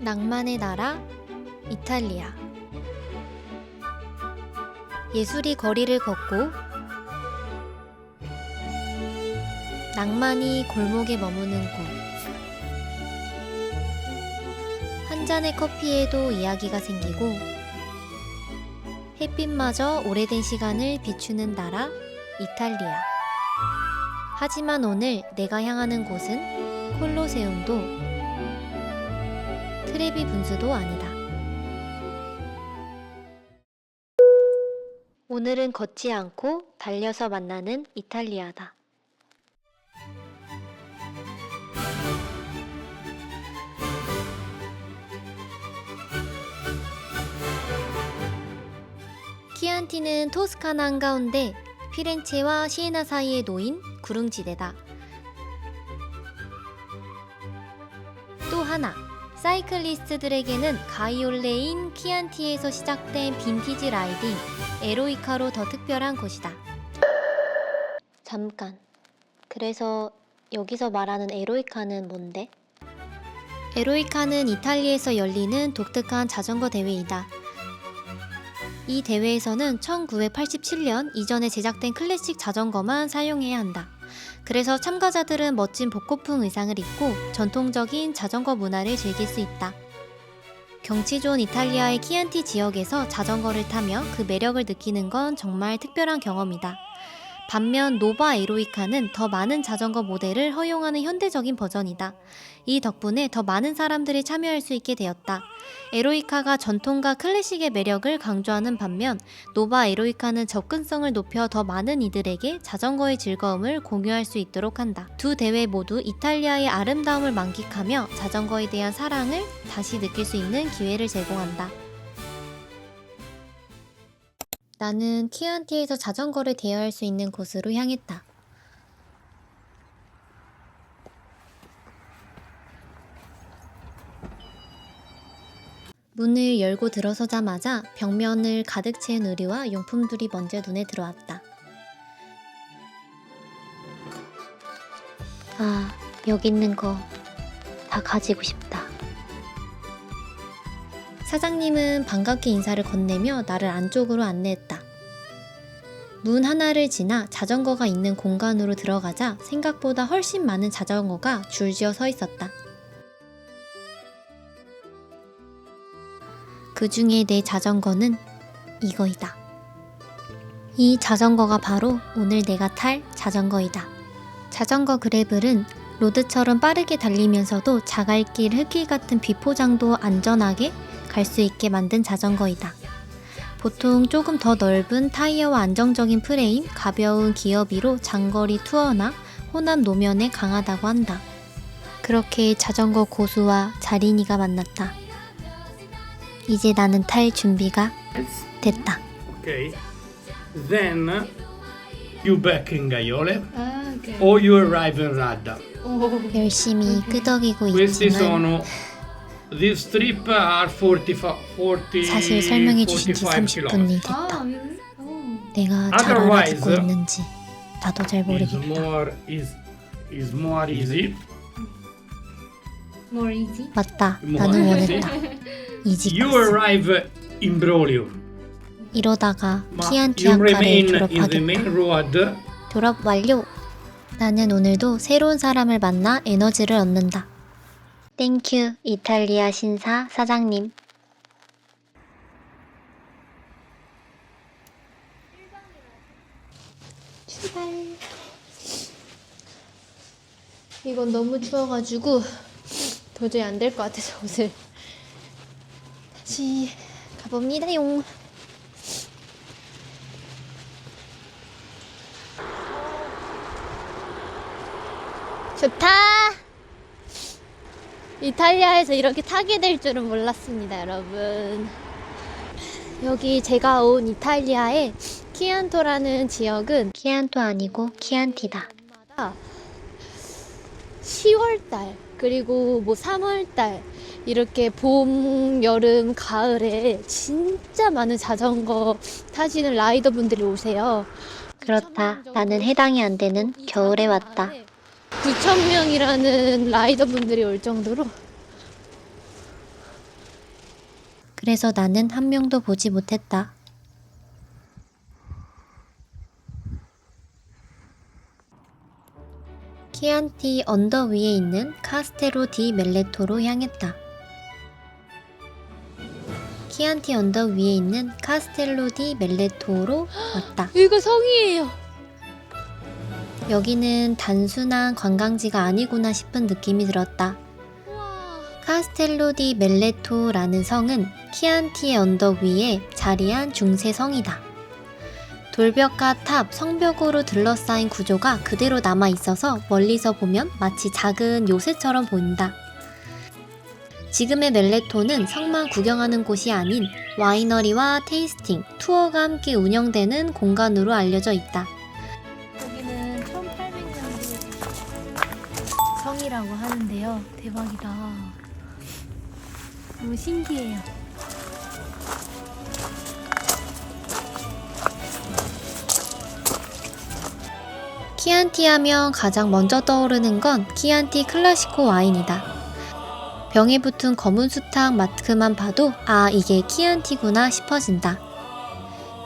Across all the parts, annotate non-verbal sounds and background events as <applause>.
낭만의 나라 이탈리아. 예술이 거리를 걷고 낭만이 골목에 머무는 곳. 한 잔의 커피에도 이야기가 생기고 햇빛마저 오래된 시간을 비추는 나라 이탈리아. 하지만 오늘 내가 향하는 곳은 콜로세움도 트레비 분수도 아니다. 오늘은 걷지 않고 달려서 만나는 이탈리아다. 키안티는 토스카나 한가운데 피렌체와 시에나 사이에 놓인 구릉지대다. 또 하나, 사이클리스트들에게는 가이올레인 키안티에서 시작된 빈티지 라이딩 에로이카로 더 특별한 곳이다. 잠깐. 그래서 여기서 말하는 에로이카는 뭔데? 에로이카는 이탈리아에서 열리는 독특한 자전거 대회이다. 이 대회에서는 1987년 이전에 제작된 클래식 자전거만 사용해야 한다. 그래서 참가자들은 멋진 복고풍 의상을 입고 전통적인 자전거 문화를 즐길 수 있다. 경치 좋은 이탈리아의 키안티 지역에서 자전거를 타며 그 매력을 느끼는 건 정말 특별한 경험이다. 반면 노바 에로이카는 더 많은 자전거 모델을 허용하는 현대적인 버전이다. 이 덕분에 더 많은 사람들이 참여할 수 있게 되었다. 에로이카가 전통과 클래식의 매력을 강조하는 반면 노바 에로이카는 접근성을 높여 더 많은 이들에게 자전거의 즐거움을 공유할 수 있도록 한다. 두 대회 모두 이탈리아의 아름다움을 만끽하며 자전거에 대한 사랑을 다시 느낄 수 있는 기회를 제공한다. 나는 키안티에서 자전거를 대여할 수 있는 곳으로 향했다. 문을 열고 들어서자마자 벽면을 가득 채운 의류와 용품들이 먼저 눈에 들어왔다. 아, 여기 있는 거 다 가지고 싶다. 사장님은 반갑게 인사를 건네며 나를 안쪽으로 안내했다. 문 하나를 지나 자전거가 있는 공간으로 들어가자 생각보다 훨씬 많은 자전거가 줄지어 서 있었다. 그 중에 내 자전거는 이거이다. 이 자전거가 바로 오늘 내가 탈 자전거이다. 자전거 그래블은 로드처럼 빠르게 달리면서도 자갈길 흙길 같은 비포장도 안전하게 갈 수 있게 만든 자전거이다. 보통 조금 더 넓은 타이어와 안정적인 프레임, 가벼운 기어비로 장거리 투어나 호남 노면에 강하다고 한다. 그렇게 자전거 고수와 자린이가 만났다. 이제 나는 탈 준비가 됐다. Okay. Then you back in Gaiole Ah, or you arrive in Radda. Oh. 열심히 끄덕이고 있지만 사실 설명해 주신 지45 30분이 km. 됐다. Ah, oh. 내가 잘 Otherwise, 알아듣고 있는지 나도 잘 Is 모르겠다. more is is more easy. More easy. 맞다. more 나는 easy. 원했다. You 이지까지. arrive in Brolio. 이러다가 Ma 키안티 you 학과를 remain in the main 졸업하겠다. road 졸업 완료. 나는 오늘도 새로운 사람을 만나 에너지를 얻는다. 땡큐 이탈리아 신사 사장님. 출발. 이건 너무 추워가지고 도저히 안 될 것 같아서 <laughs> 옷을 다시 가봅니다용. 좋다. 이탈리아에서 이렇게 타게 될 줄은 몰랐습니다, 여러분. 여기 제가 온 이탈리아의 키안토라는 지역은 키안토 아니고 키안티다. 10월달 그리고 뭐 3월달 이렇게 봄, 여름, 가을에 진짜 많은 자전거 타시는 라이더 분들이 오세요. 그렇다. 나는 해당이 안 되는 겨울에 왔다. 9천 명이라는 라이더 분들이 올 정도로 그래서 나는 한 명도 보지 못했다. 키안티 언더 위에 있는 카스테로 디 멜레토로 향했다. 키안티 언더 위에 있는 카스텔로 디 멜레토로 왔다. <gasps> 이거 성이에요. 여기는 단순한 관광지가 아니구나 싶은 느낌이 들었다. 와. 카스텔로 디 멜레토라는 성은 키안티의 언덕 위에 자리한 중세 성이다. 돌벽과 탑, 성벽으로 둘러싸인 구조가 그대로 남아 있어서 멀리서 보면 마치 작은 요새처럼 보인다. 지금의 멜레토는 성만 구경하는 곳이 아닌 와이너리와 테이스팅, 투어가 함께 운영되는 공간으로 알려져 있다. 성이라고 하는데요. 대박이다. 너무 신기해요. 키안티 하면 가장 먼저 떠오르는 건 키안티 클라시코 와인이다. 병에 붙은 검은 수탉 마크만 봐도 아 이게 키안티구나 싶어진다.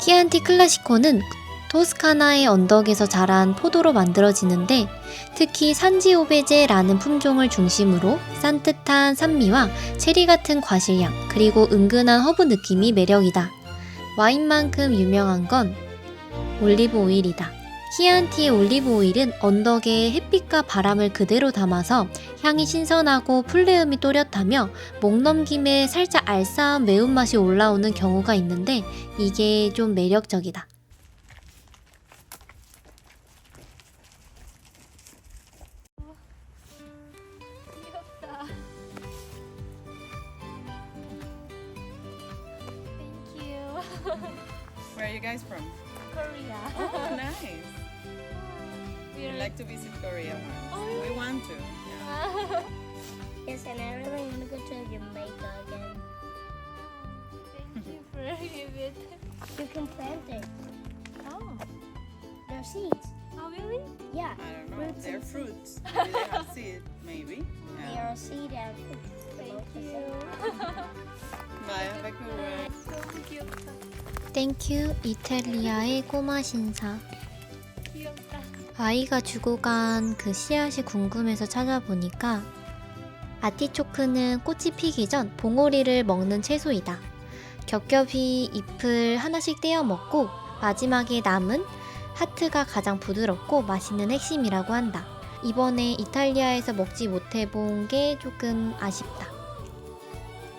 키안티 클라시코는 토스카나의 언덕에서 자란 포도로 만들어지는데 특히 산지오베제라는 품종을 중심으로 산뜻한 산미와 체리 같은 과실향 그리고 은근한 허브 느낌이 매력이다. 와인만큼 유명한 건 올리브 오일이다. 키안티의 올리브 오일은 언덕에 햇빛과 바람을 그대로 담아서 향이 신선하고 플레음이 또렷하며 목 넘김에 살짝 알싸한 매운맛이 올라오는 경우가 있는데 이게 좀 매력적이다. Where are you guys from? Korea. Oh, <laughs> nice. We like to visit Korea once. Oh, we want to. Yeah. <laughs> yes, and I really want to go to Jamaica again. Thank you for <laughs> giving it. You can plant it. Oh. There are seeds. Oh, really? Yeah. I don't know. Fruits They're fruits. Seeds. they have seed, maybe. Yeah. They are seed and fruits. Thank you. Bye, Bye. Bye. 땡큐 이탈리아의 꼬마 신사. 아이가 주고 간 그 씨앗이 궁금해서 찾아보니까 아티초크는 꽃이 피기 전 봉오리를 먹는 채소이다. 겹겹이 잎을 하나씩 떼어 먹고 마지막에 남은 하트가 가장 부드럽고 맛있는 핵심이라고 한다. 이번에 이탈리아에서 먹지 못해 본 게 조금 아쉽다.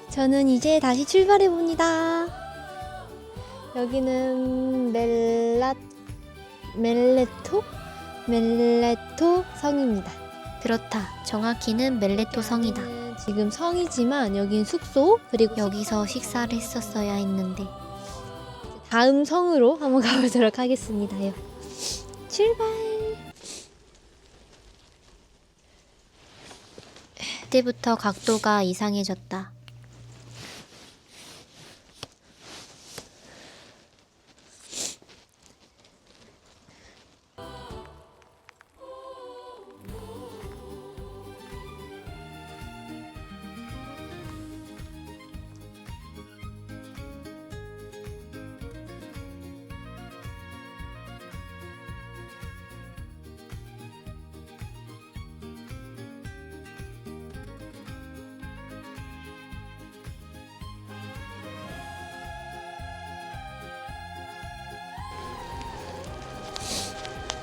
저는 이제 다시 출발해 봅니다. 여기는 멜라 멜레토 멜레토 성입니다. 그렇다. 정확히는 멜레토 성이다. 지금 성이지만 여긴 숙소 그리고 여기서 식사를 했었어야 했는데 다음 성으로 한번 가보도록 하겠습니다요. 출발. 그때부터 각도가 이상해졌다.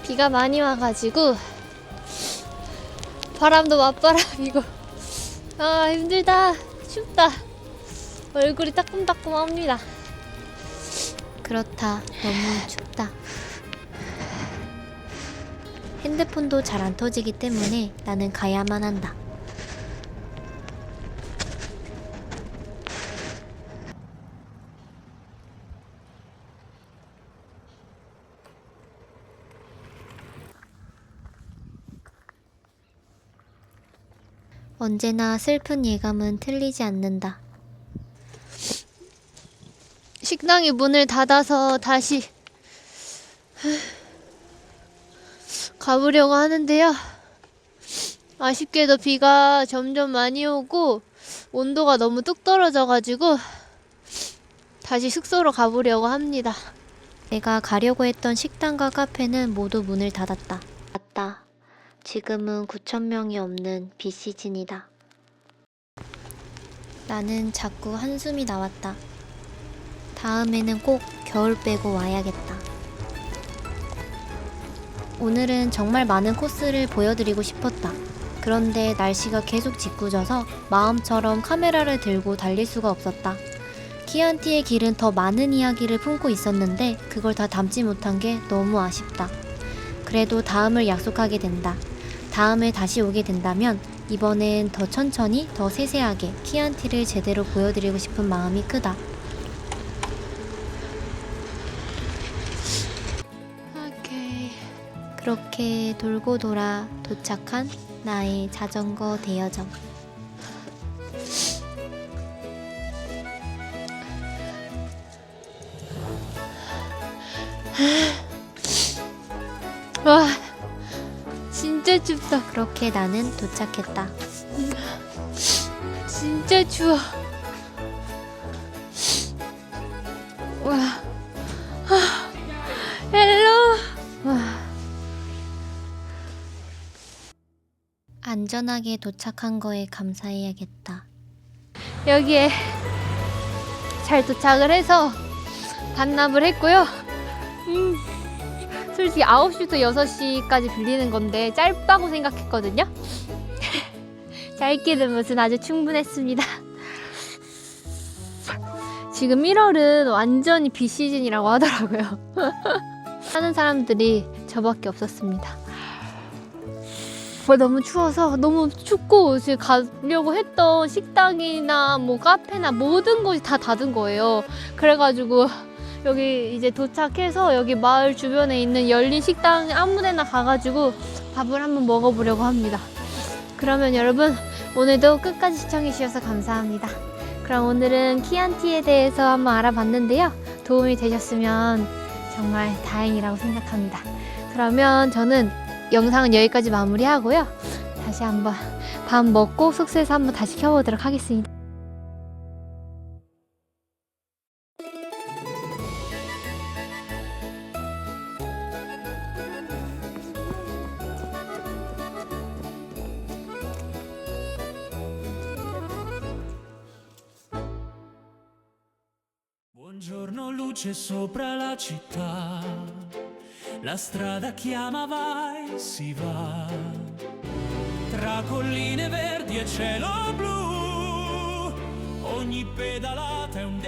비가 많이 와가지고 바람도 맞바람이고. 아 힘들다. 춥다. 얼굴이 따끔따끔합니다. 그렇다. 너무 춥다. 핸드폰도 잘 안 터지기 때문에 나는 가야만 한다 언제나 슬픈 예감은 틀리지 않는다. 식당이 문을 닫아서 다시 가보려고 하는데요. 아쉽게도 비가 점점 많이 오고 온도가 너무 뚝 떨어져가지고 다시 숙소로 가보려고 합니다. 내가 가려고 했던 식당과 카페는 모두 문을 닫았다. 맞다. 지금은 9,000명이 없는 비시즌이다. 나는 자꾸 한숨이 나왔다. 다음에는 꼭 겨울 빼고 와야겠다. 오늘은 정말 많은 코스를 보여드리고 싶었다. 그런데 날씨가 계속 짓궂어서 마음처럼 카메라를 들고 달릴 수가 없었다. 키안티의 길은 더 많은 이야기를 품고 있었는데 그걸 다 담지 못한 게 너무 아쉽다. 그래도 다음을 약속하게 된다. 다음에 다시 오게 된다면 이번엔 더 천천히 더 세세하게 키안티를 제대로 보여드리고 싶은 마음이 크다. 오케이. 그렇게 돌고 돌아 도착한 나의 자전거 대여점. <laughs> 진짜 춥다. 그렇게 나는 도착했다. 진짜 추워. 와, 아, 헬로. 와. 안전하게 도착한 거에 감사해야겠다. 여기에 잘 도착을 해서 반납을 했고요. 음, 솔직히 9시부터 6시까지 빌리는 건데 짧다고 생각했거든요. <laughs> 짧게는 무슨 아주 충분했습니다. <laughs> 지금 1월은 완전히 비시즌이라고 하더라고요. <laughs> 하는 사람들이 저밖에 없었습니다. 뭐 너무 추워서 너무 춥고 지금 가려고 했던 식당이나 뭐 카페나 모든 곳이 다 닫은 거예요. 그래가지고 여기 이제 도착해서 여기 마을 주변에 있는 열린 식당 아무데나 가가지고 밥을 한번 먹어보려고 합니다. 그러면 여러분 오늘도 끝까지 시청해 주셔서 감사합니다. 그럼 오늘은 키안티에 대해서 한번 알아봤는데요. 도움이 되셨으면 정말 다행이라고 생각합니다. 그러면 저는 영상은 여기까지 마무리하고요. 다시 한번 밥 먹고 숙소에서 한번 다시 켜보도록 하겠습니다. Buongiorno luce sopra la città, la strada chiama vai si va, tra colline verdi e cielo blu, ogni pedalata è un